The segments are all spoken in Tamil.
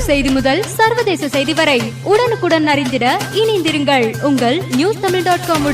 செய்தி முதல் சர்வதேச செய்தி வரை உடனுக்குடன் அறிந்திட இணைந்திருங்கள் உங்கள் நியூஸ் தமிழ் டாட் காம்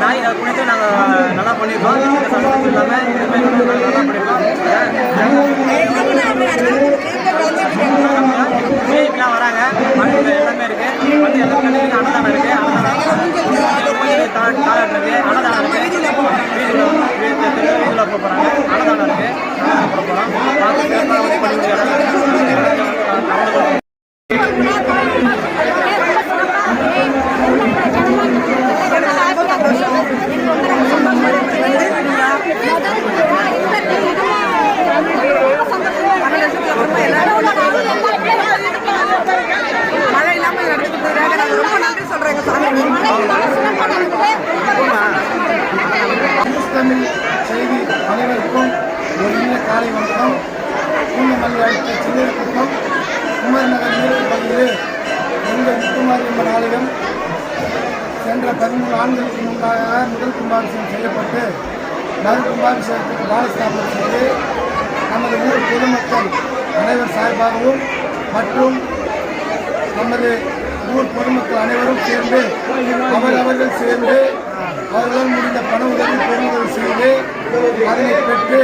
நாய் குளித்து நாங்கள் நல்லா பண்ணியிருக்கோம் சமயத்து இல்லாமல் நல்லா பண்ணியிருக்கோம் நான் விஐபிலாம் வராங்க. பதிமூணு ஆண்டுகளுக்கு முன்பாக முதல் கும்பாபிஷேகம் செய்யப்பட்டு மறு கும்பாபிஷேகத்துக்கு பாலஸ்தாபனம் செய்து நமது ஊர் பொதுமக்கள் அனைவர் சார்பாகவும் மற்றும் நமது ஊர் பொதுமக்கள் அனைவரும் சேர்ந்து அவரவர்கள் சேர்ந்து அவர்கள் முடிந்த பண உதவி பொருளுதவி செய்து அதனை பெற்று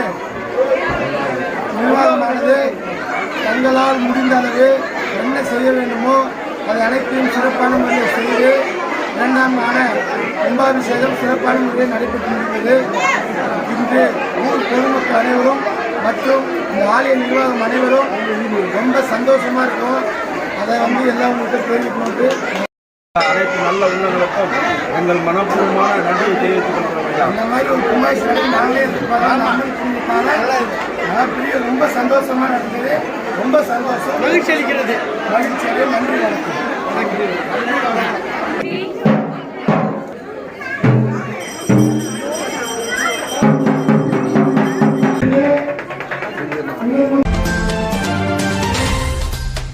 நிர்வாகமானது தங்களால் முடிந்த அளவு என்ன செய்ய வேண்டுமோ அதை அனைத்தையும் சிறப்பான முறையில் செய்து இரண்டாம் ஆன கும்பாபிஷேகம் சிறப்பான முறையில் நடைபெற்று முடிந்தது இன்று ஊர் பொதுமக்கள் அனைவரும் மற்றும் இந்த ஆலய நிர்வாகம் அனைவரும் ரொம்ப சந்தோஷமா இருக்கும். அதை வந்து எல்லாம் உங்கள்கிட்ட தெரிவிக்கணும்ட்டு. அனைத்து நல்ல உள்ளங்களுக்கும் எங்கள் மனப்பூர்வமான நன்றியை தெரிவித்துக் கொள்கிறோம். இந்த மாதிரி ஒரு கும்பாபிஷேகம் நாங்களே பெரிய ரொம்ப சந்தோஷமா நடந்தது. ரொம்ப சந்தோஷம். மகிழ்ச்சி அளிக்கிறது. மகிழ்ச்சி நன்றி வணக்கம்.